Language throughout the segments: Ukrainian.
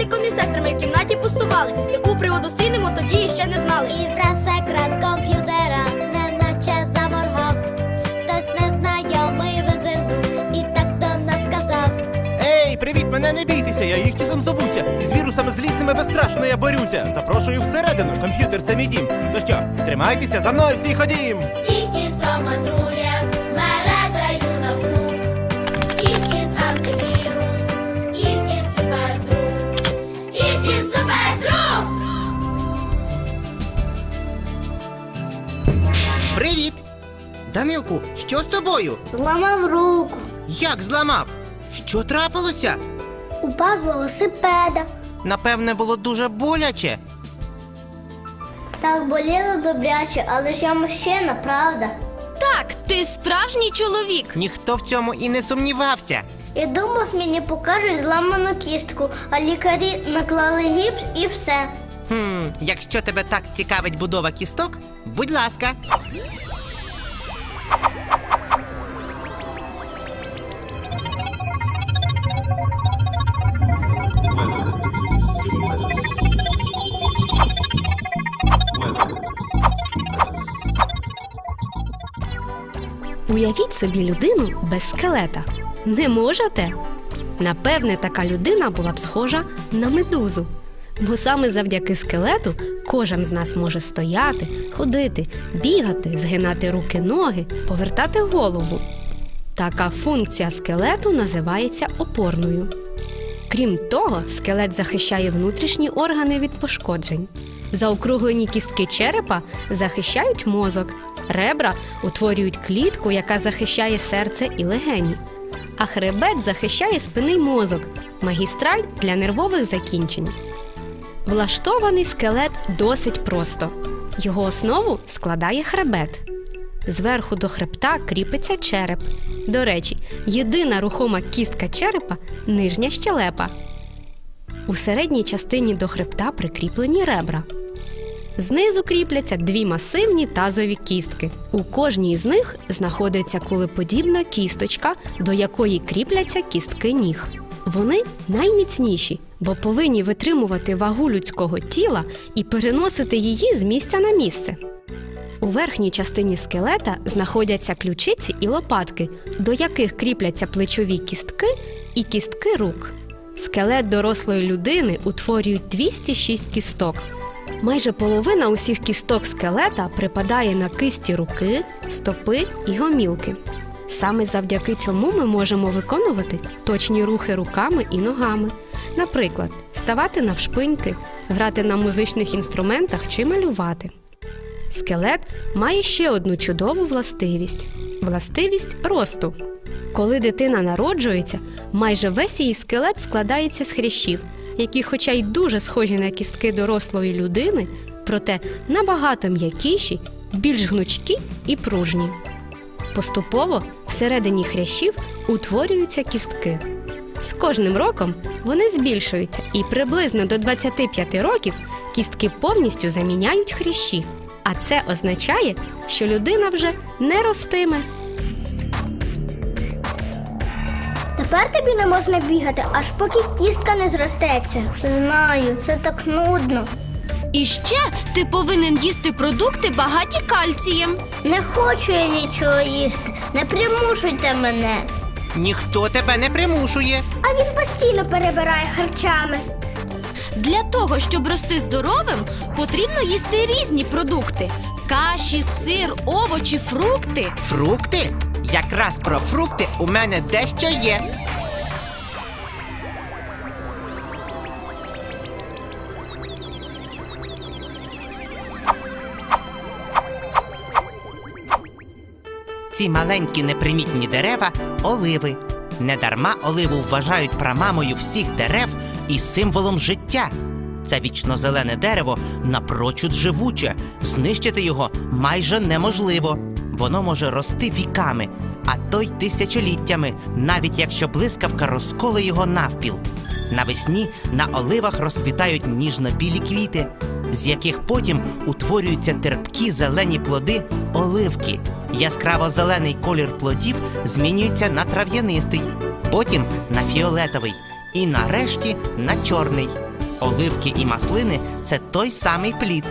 братиком і сестрами в кімнаті пустували. Яку приводу стрінемо, тоді ще не знали. І враз екран комп'ютера неначе заморгав. Хтось незнайомий визирнув і так до нас сказав. Ей, привіт, мене не бійтеся, я їх Іхтісом зовуся. І з вірусами злізними безстрашно я борюся. Запрошую всередину, комп'ютер це мій дім. То що, тримайтеся, за мною всі ходім. Сіті самотрує, мережею Данилку, що з тобою? Зламав руку, Як зламав? Що трапилося? упав з велосипеда. Напевне, було дуже боляче. Так боліло добряче, але ж я мужчина, правда? Так, ти справжній чоловік. Ніхто в цьому і не сумнівався. Я думав, мені покажуть зламану кістку, а лікарі наклали гіпс і все. Хм, якщо тебе так цікавить будова кісток, будь ласка. Уявіть собі людину без скелета. Не можете? Напевне, така людина була б схожа на медузу. Бо саме завдяки скелету кожен з нас може стояти, ходити, бігати, згинати руки, ноги, повертати голову. Така функція скелету називається опорною. Крім того, скелет захищає внутрішні органи від пошкоджень. Заокруглені кістки черепа захищають мозок, ребра утворюють клітку, яка захищає серце і легені. А хребет захищає спинний мозок, магістраль для нервових закінчень. Влаштований скелет досить просто. Його основу складає хребет. Зверху до хребта кріпиться череп. До речі, єдина рухома кістка черепа нижня щелепа. У середній частині до хребта прикріплені ребра. Знизу кріпляться дві масивні тазові кістки. У кожній з них знаходиться кулеподібна кісточка, до якої кріпляться кістки ніг. Вони найміцніші, бо повинні витримувати вагу людського тіла і переносити її з місця на місце. У верхній частині скелета знаходяться ключиці і лопатки, до яких кріпляться плечові кістки і кістки рук. Скелет дорослої людини утворюють 206 кісток. Майже половина усіх кісток скелета припадає на кисті руки, стопи і гомілки. Саме завдяки цьому ми можемо виконувати точні рухи руками і ногами. Наприклад, ставати навшпиньки, грати на музичних інструментах чи малювати. Скелет має ще одну чудову властивість властивість росту. Коли дитина народжується, майже весь її скелет складається з хрящів, які, хоча й дуже схожі на кістки дорослої людини, проте набагато м'якіші, більш гнучкі і пружні. Поступово всередині хрящів утворюються кістки. З кожним роком вони збільшуються, і приблизно до 25 років кістки повністю заміняють хрящі. А це означає, що людина вже не ростиме. Тепер тобі не можна бігати, аж поки кістка не зростеться. Знаю, це так нудно. І ще ти повинен їсти продукти багаті кальцієм. Не хочу я нічого їсти. Не примушуйте мене. Ніхто тебе не примушує. А він постійно перебирає харчами. Для того, щоб рости здоровим, потрібно їсти різні продукти: каші, сир, овочі, фрукти. Фрукти? Якраз про фрукти у мене дещо є. Ці маленькі непримітні дерева оливи. Недарма оливу вважають прамамою всіх дерев і символом життя. Це вічнозелене дерево напрочуд живуче. Знищити його майже неможливо. Воно може рости віками, а то й тисячоліттями, навіть якщо блискавка розколе його навпіл. Навесні на оливах розквітають ніжно-білі квіти, з яких потім утворюються терпкі зелені плоди оливки. Яскраво зелений колір плодів змінюється на трав'янистий, потім на фіолетовий. і нарешті на чорний. Оливки і маслини це той самий плід,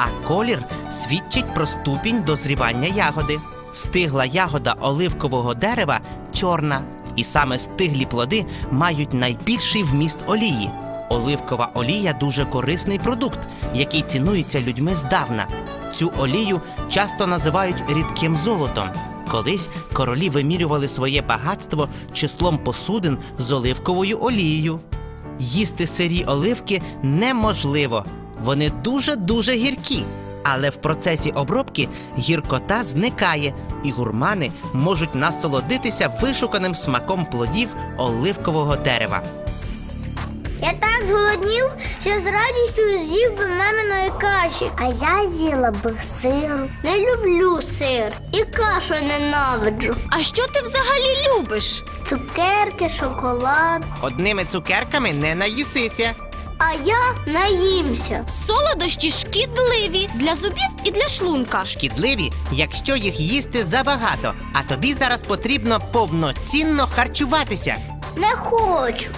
а колір свідчить про ступінь дозрівання ягоди. Стигла ягода оливкового дерева чорна, і саме стиглі плоди мають найбільший вміст олії. Оливкова олія дуже корисний продукт, який цінується людьми здавна. Цю олію часто називають рідким золотом. Колись королі вимірювали своє багатство числом посудин з оливковою олією. Їсти сирі оливки неможливо. Вони дуже-дуже гіркі. Але в процесі обробки гіркота зникає, і гурмани можуть насолодитися вишуканим смаком плодів оливкового дерева. Я так зголоднів, що з радістю з'їв би маминої каші. А я з'їла би сиру. Не люблю сир і кашу ненавиджу. А що ти взагалі любиш? Цукерки, шоколад. Одними цукерками не наїсися. А я наїмся. Солодощі шкідливі для зубів і для шлунка. Шкідливі, якщо їх їсти забагато, а тобі зараз потрібно повноцінно харчуватися. Не хочу.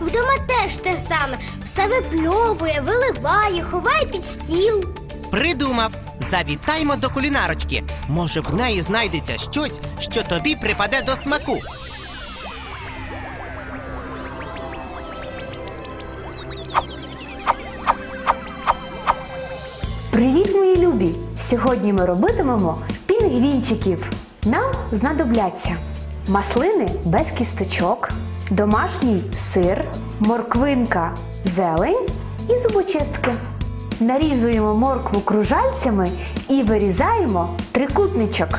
Вдома теж те саме. Все випльовує, виливає, ховає під стіл. Придумав. Завітаймо до кулінарочки. Може, в неї знайдеться щось, що тобі припаде до смаку. Сьогодні ми робитимемо пінгвінчиків. Нам знадобляться маслини без кісточок, домашній сир, морквинка, зелень і зубочистки. Нарізуємо моркву кружальцями і вирізаємо трикутничок.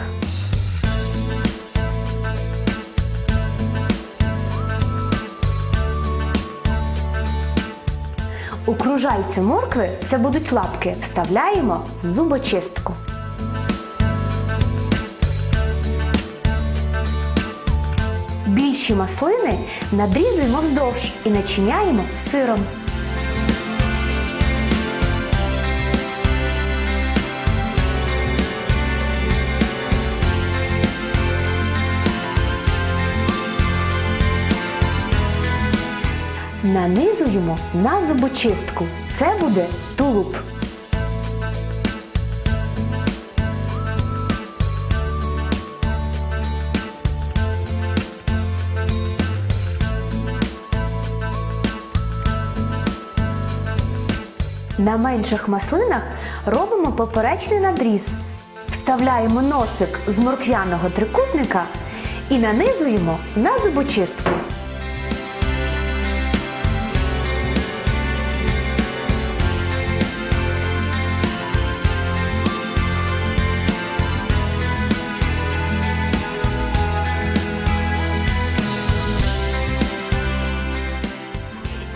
У кружальцю моркви це будуть лапки. Вставляємо зубочистку. Більші маслини надрізуємо вздовж і начиняємо сиром. Нанизуємо на зубочистку. Це буде тулуб. На менших маслинах робимо поперечний надріз. Вставляємо носик з морквяного трикутника і нанизуємо на зубочистку.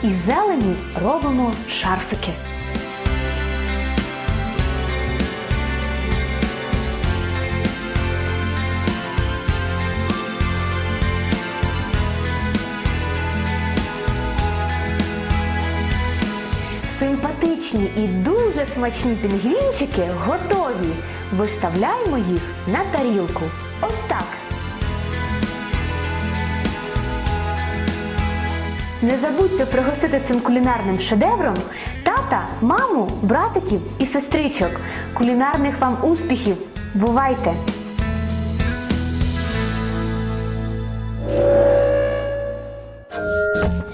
Із зелені робимо шарфики. Симпатичні і дуже смачні пінгвінчики готові. Виставляємо їх на тарілку. Ось так. Не забудьте пригостити цим кулінарним шедевром тата, маму, братиків і сестричок. Кулінарних вам успіхів! Бувайте!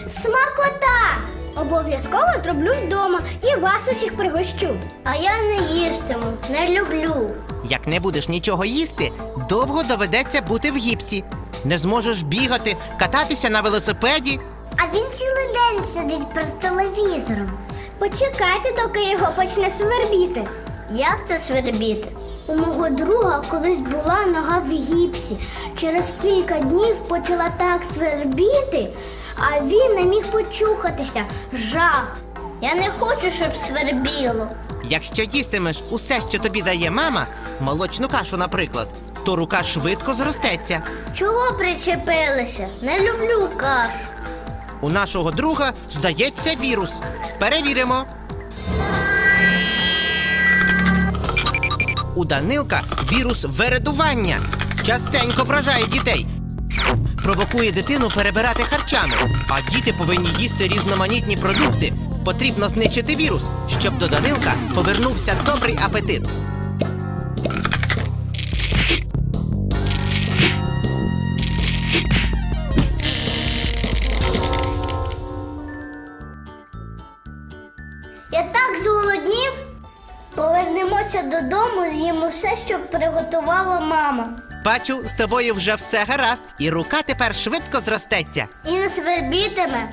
Смакота! Обов'язково зроблю вдома і вас усіх пригощу. А я не їстиму, не люблю. Як не будеш нічого їсти, довго доведеться бути в гіпсі. Не зможеш бігати, кататися на велосипеді. А він цілий день сидить перед телевізором. Почекайте, доки його почне свербіти. Як це свербіти? У мого друга колись була нога в гіпсі. Через кілька днів почала так свербіти, а він не міг почухатися. Жах. Я не хочу, щоб свербіло. Якщо їстимеш усе, що тобі дає мама, молочну кашу, наприклад, то рука швидко зростеться. Чого причепилися? Не люблю кашу. У нашого друга здається вірус. Перевіримо. У Данилка вірус вередування. Частенько вражає дітей. Провокує дитину перебирати харчами, а діти повинні їсти різноманітні продукти. Потрібно знищити вірус, щоб до Данилка повернувся добрий апетит. З'їмо все, що приготувала мама. Бачу, з тобою вже все гаразд, і рука тепер швидко зростеться. І не свербітиме.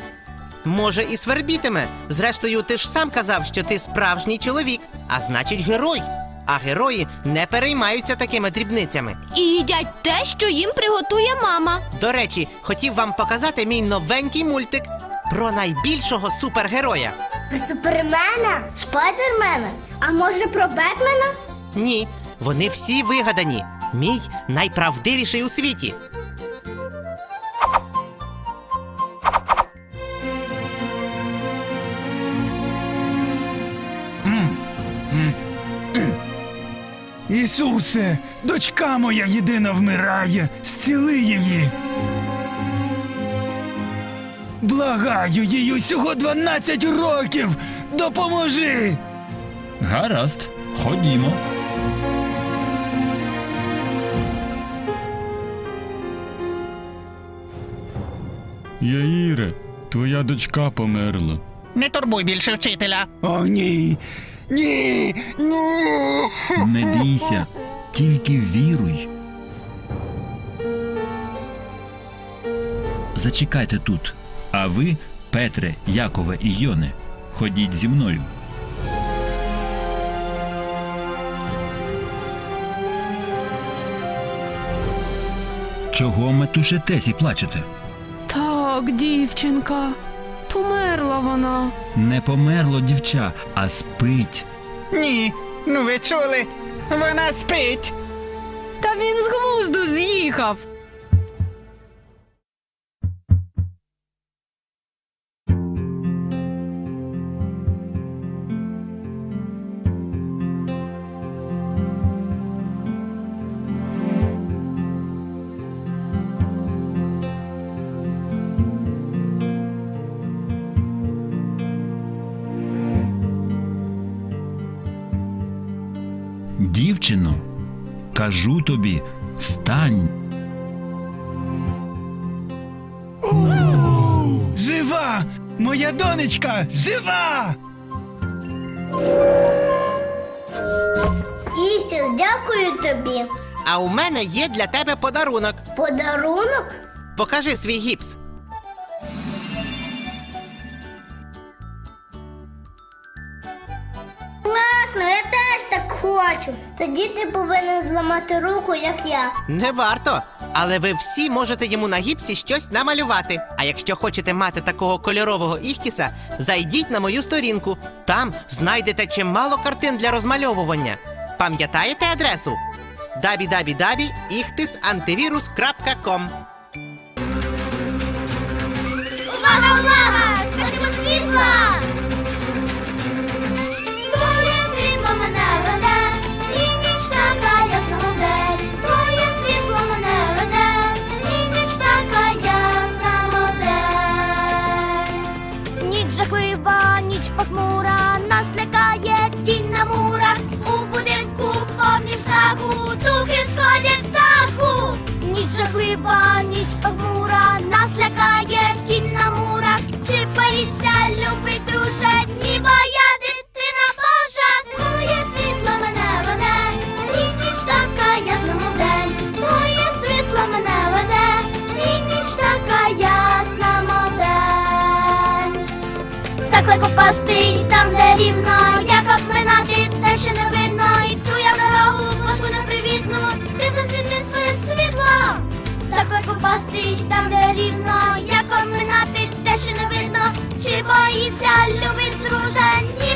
Може, і свербітиме. Зрештою, ти ж сам казав, що ти справжній чоловік, а значить, герой. А герої не переймаються такими дрібницями. І їдять те, що їм приготує мама. До речі, хотів вам показати мій новенький мультик про найбільшого супергероя. Про супермена? Спайдермена? А може про Бетмена? Ні, вони всі вигадані. Мій найправдивіший у світі. Ісусе, дочка моя єдина вмирає, зціли її. Благаю, їй усього 12 років. Допоможи. Гаразд, ходімо. Яїре, твоя дочка померла. Не турбуй більше вчителя. О, ні. Ні. Ні. Не бійся, тільки віруй. Зачекайте тут. А ви, Петре, Якове і Йоне, ходіть зі мною. Чого метушитесь і плачете? Так, дівчинка. Померла вона. Не померло дівча, а спить. Ні, ну ви чули? Вона спить. Та він з глузду з'їхав. Дівчино, кажу тобі, встань. Жива! Моя донечка, жива! Ісіс, дякую тобі. А у мене є для тебе подарунок. Подарунок? Покажи свій гіпс. Хочу. Тоді ти повинен зламати руку, як я. Не варто. Але ви всі можете йому на гіпсі щось намалювати. А якщо хочете мати такого кольорового іхтіса, зайдіть на мою сторінку. Там знайдете чимало картин для розмальовування. Пам'ятаєте адресу? www.ichtisantivirus.com Увага, увага! Хочемо світла! далеко пасти, там, де рівно, як обминати, те, що не видно, і ту я дорогу, важку непривітну, ти засвітлив своє світло, так легко пасти, там, де рівно, як обминати, те, що не видно, чи боїся, любить друже, ні.